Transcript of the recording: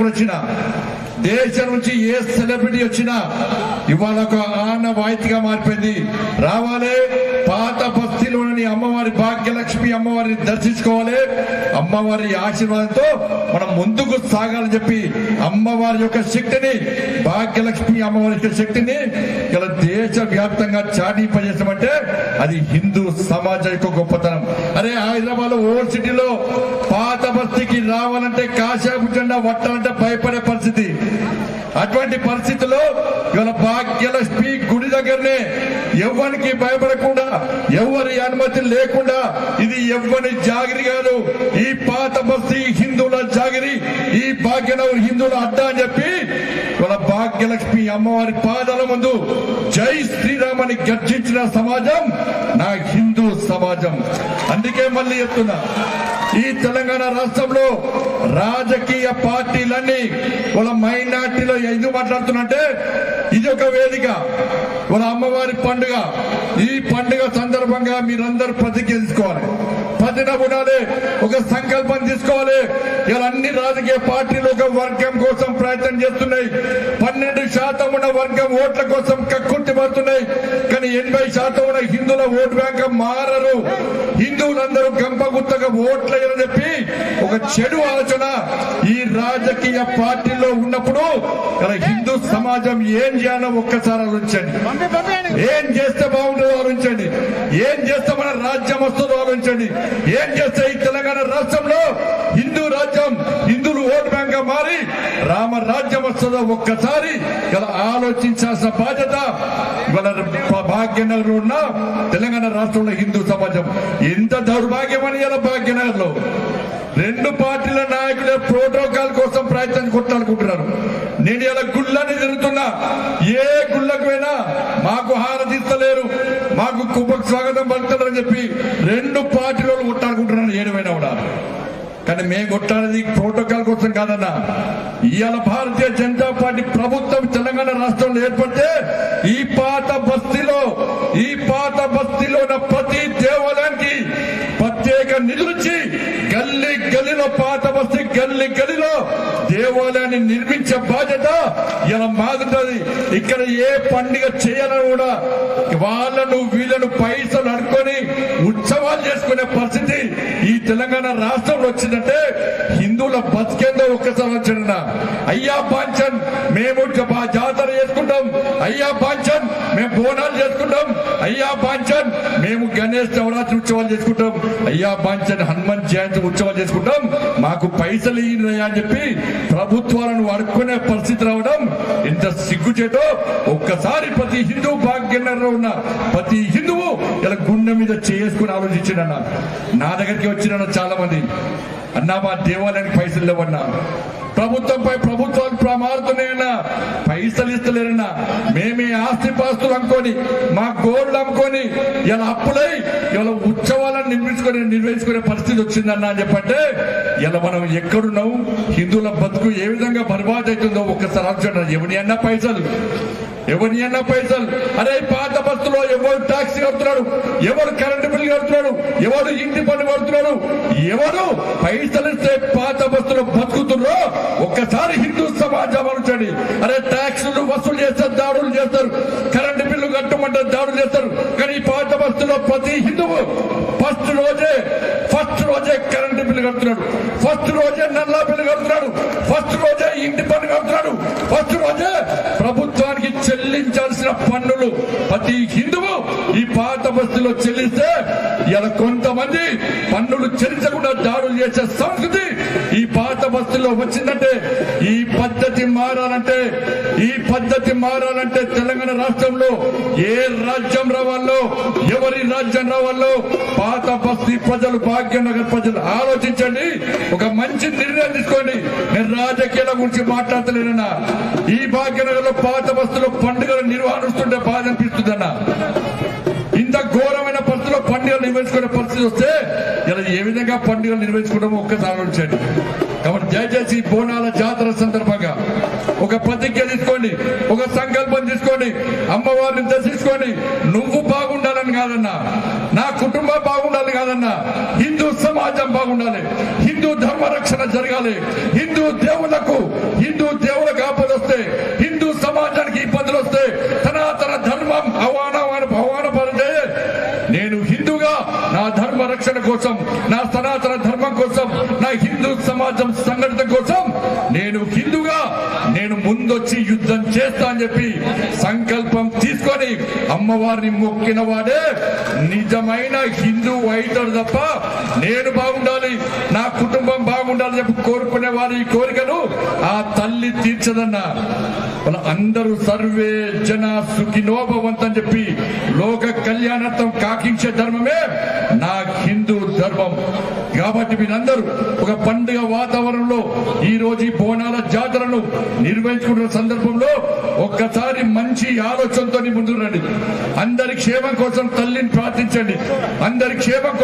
నాయకులు వచ్చినా దేశం నుంచి ఏ సెలబ్రిటీ వచ్చినా ఇవాళ ఒక ఆనవాయితీగా మారిపోయింది. రావాలి పాత బస్తీలోని అమ్మవారి భాగ్యలక్ష్మి అమ్మవారిని దర్శించుకోవాలి. అమ్మవారి ఆశీర్వాదంతో మనం ముందుకు సాగాలని చెప్పి అమ్మవారి యొక్క శక్తిని భాగ్యలక్ష్మి అమ్మవారి యొక్క శక్తిని ఇలా దేశ వ్యాప్తంగా చాటింపజేసామంటే అది హిందూ సమాజం యొక్క గొప్పతనం. అరే హైదరాబాద్ ఓల్డ్ సిటీలో పాత బస్తీకి రావాలంటే కాశాపు జెండా పట్టాలంటే భయపడే పరిస్థితి. అటువంటి పరిస్థితుల్లో ఇవాళ భాగ్యలక్ష్మి గుడి దగ్గరనే ఎవరికి భయపడకుండా ఎవరి అనుమతి లేకుండా ఇది ఎవరి జాగిరి కాదు. ఈ పాత బస్తీ హిందువుల జాగిరి ఈ భాగ్యనగర్ హిందువుల అడ్డా అని చెప్పి వాళ్ళ భాగ్యలక్ష్మి అమ్మవారి పాదాల ముందు జై శ్రీరామ్ అని గర్జించిన సమాజం నా హిందూ సమాజం. అందుకే మళ్ళీ చెప్తున్నా ఈ తెలంగాణ రాష్ట్రంలో రాజకీయ పార్టీలన్నీ వాళ్ళ మైనార్టీలో ఎందుకు మాట్లాడుతున్నంటే ఇది ఒక వేదిక. వాళ్ళ అమ్మవారి పండుగ. ఈ పండుగ సందర్భంగా మీరందరూ ప్రతిజ్ఞ తీసుకోవాలి ప్రతిన ఉండాలి. ఒక సంకల్పం తీసుకోవాలి. ఇలా అన్ని రాజకీయ పార్టీలు ఒక వర్గం కోసం ప్రయత్నం చేస్తున్నాయి. పన్నెండు శాతం వర్గం ఓట్ల కోసం కక్కుర్తి పడుతున్నాయి కానీ ఎనభై శాతం ఉన్న హిందువుల ఓటు బ్యాంక్ మారరు. హిందువులందరూ గంపగుత్తగా ఓట్లేయని చెప్పి ఒక చెడు ఆలోచన ఈ రాజకీయ పార్టీలో ఉన్నప్పుడు హిందూ సమాజం ఏం చేయాలో ఒక్కసారి ఆలోచించండి. ఏం చేస్తే బాగుంటుందో ఆలోచించండి. ఏం చేస్తే మన రాజ్యం వస్తుందో ఆలోచించండి. ఏం చేస్తే ఈ తెలంగాణ రాష్ట్రంలో హిందూ రాజ్యం హిందువులు ఓటు బ్యాంక్గా మారి రామ రాజ్యం వస్తుందో ఒక్కసారి ఇలా ఆలోచించాల్సిన బాధ్యత ఇవాళ భాగ్యనగర్ ఉన్న తెలంగాణ రాష్ట్రంలో హిందూ సమాజం. ఎంత దౌర్భాగ్యం అని ఇలా భాగ్యనగర్లో రెండు పార్టీల నాయకులు ప్రోటోకాల్ కోసం ప్రయత్నం కొట్టాలనుకుంటున్నారు. నేను ఇలా గుళ్ళని తిరుగుతున్నా. ఏ గుళ్ళకు పోయినా మాకు హారతిస్తలేరు మాకు కుప్పకు స్వాగతం పలుకుతారని చెప్పి రెండు పార్టీలు కొట్టాలనుకుంటున్నాను ఏడుమైనా కూడా. కానీ మేము కొట్టాలది ప్రోటోకాల్ కోసం కాదన్నా. ఇవాళ భారతీయ జనతా పార్టీ ప్రభుత్వం తెలంగాణ రాష్ట్రంలో ఏర్పడితే ఈ పాత బస్తీలో ఈ పాత బస్తీలో ఉన్న ప్రతి దేవాలయానికి ప్రత్యేక నిధులిచ్చి గల్లీ గల్లీలో పాత బస్తీ గల్లీ గల్లీలో దేవాలయాన్ని నిర్మించే బాధ్యత ఇలా మాగుతుంది ఇక్కడ ఏ పండుగ చేయాలని కూడా వాళ్ళను వీళ్ళను పైసలు అనుకొని ఉత్సవాలు చేసుకునే పరిస్థితి ఈ తెలంగాణ రాష్ట్రంలో వచ్చిందంటే హిందువుల బతికేందో ఒక్కసారి వచ్చిన అయ్యా పాంచన్ మేము జాతర చేసుకుంటాం. అయ్యా పాంచన్ మేము బోనాలు చేసుకుంటాం. అయ్యా పాంచన్ మేము గణేష్ నవరాత్రి ఉత్సవాలు చేసుకుంటాం. అయ్యా పాంచన్ హనుమాన్ జయంతి ఉత్సవాలు చేసుకుంటాం. మాకు పైసలు ఇయ్యనయ్యా అని చెప్పి ప్రభుత్వాలను వాడుకునే పరిస్థితి రావడం ఎంత సిగ్గుచేటో. ఒక్కసారి ప్రతి హిందూ భాగ్యంలో ఉన్న ప్రతి హిందువు ఇలా గుండె మీద చేసుకుని ఆలోచించిన నా దగ్గరికి వచ్చిన చాలా మంది అన్నా మా దేవాలయానికి పైసలు లేవన్నా. ప్రభుత్వంపై ప్రభుత్వాలు ప్రమారుతున్నాయన్నా. పైసలు ఇస్తలేరన్నా. మేమే ఆస్తి పాస్తులు అనుకొని మా గోల్డ్ అమ్ముకొని ఇలా అప్పులై ఇలా ఉత్సవాలను నిర్మించుకునే నిర్వహించుకునే పరిస్థితి వచ్చిందన్నా అని చెప్పంటే ఇలా మనం ఎక్కడున్నాం? హిందువుల బతుకు ఏ విధంగా బర్బాద్ అవుతుందో ఒక్కసారి ఆలోచన ఎవరి అన్నా పైసలు? ఎవరి ఎన్న పైసలు? అరే పాత బస్సులో ఎవరు టాక్సీ కడుతున్నాడు? ఎవరు కరెంటు బిల్లు కడుతున్నాడు? ఎవరు ఇంటి పని కడుతున్నాడు? ఎవరు పైసలు ఇస్తే పాత బస్సులో బతుకుతున్నారో? ఒక్కసారి హిందూ సమాజం అనుచండి అరే ట్యాక్సులు వసూలు చేస్తారు దాడులు చేస్తారు. కరెంటు బిల్లు కట్టమంటే దాడులు చేస్తారు. కానీ పాత బస్సులో ప్రతి హిందువు ఫస్ట్ రోజే ఫస్ట్ రోజే కరెంటు బిల్లు కడుతున్నాడు. ఫస్ట్ రోజే నల్లా బిల్లు కడుతున్నాడు. ఫస్ట్ రోజే ఇంటి పని కడుతున్నాడు. ఫస్ట్ రోజే చెల్లించాల్సిన పన్నులు ప్రతి హిందువు ఈ పాత బస్తీలో చెల్లిస్తే ఇలా కొంతమంది పన్నులు చెల్లించకుండా దాడులు చేసే సంస్కృతి ఈ పాత బస్తీలో వచ్చిందంటే ఈ పద్ధతి మారాలంటే ఈ పద్ధతి మారాలంటే తెలంగాణ రాష్ట్రంలో ఏ రాజ్యం రావాలో ఎవరి రాజ్యం రావాలో పాత బస్తీ ప్రజలు భాగ్యనగర్ ప్రజలు ఆలోచించండి. ఒక మంచి నిర్ణయం తీసుకోండి. నేను రాజకీయాల గురించి మాట్లాడతలేనన్నా. ఈ భాగ్యనగర్లో పాత బస్సులో పండుగలు నిర్వహిస్తుంటే బాధ అనిపిస్తుందన్నా. నిర్వహించుకునే పరిస్థితి వస్తే ఇలా ఏ విధంగా పండుగలు నిర్వహించుకోవడం ఒక్కసారి ఆలోచించండి. కాబట్టి దయచేసి బోనాల జాతర సందర్భంగా ఒక ప్రతిజ్ఞ తీసుకోండి ఒక సంకల్పం తీసుకోండి అమ్మవారిని దర్శించుకోండి నువ్వు బాగుండాలని కాదన్నా నా కుటుంబం బాగుండాలి కాదన్నా హిందూ సమాజం బాగుండాలి హిందూ ధర్మ రక్షణ జరగాలి హిందూ దేవులకు హిందూ దేవులకు ఆపద వస్తే హిందూ సమాజానికి ఇబ్బందులు వస్తే సనాతన ధర్మం అవానవాన భవాన పడితే నేను హిందూగా నా ధర్మ రక్షణ కోసం నా సనాతన ధర్మం కోసం నా హిందూ సమాజం సంఘటన కోసం నేను హిందూగా నేను ముందొచ్చి యుద్ధం చేస్తా అని చెప్పి సంకల్పం తీసుకొని అమ్మవారిని మొక్కిన వాడే నిజమైన హిందూ అవుతాడు తప్ప నేను బాగుండాలి నా కుటుంబం బాగుండాలి చెప్పి కోరుకునే వారి కోరికను ఆ తల్లి తీర్చదన్నా. వాళ్ళ అందరూ సర్వే జన సుఖినోభవంత్ అని చెప్పి లోక కళ్యాణత్వం కాకించే ధర్మమే నా హిందూ ధర్మం. కాబట్టి మీరందరూ ఒక పండుగ వాతావరణంలో ఈ రోజు ఈ బోనాల జాతరను నిర్వహించుకున్న సందర్భంలో ఒక్కసారి మంచి ఆలోచనతో ముందు రండి. అందరి క్షేమం కోసం తల్లిని ప్రార్థించండి. అందరి క్షేమం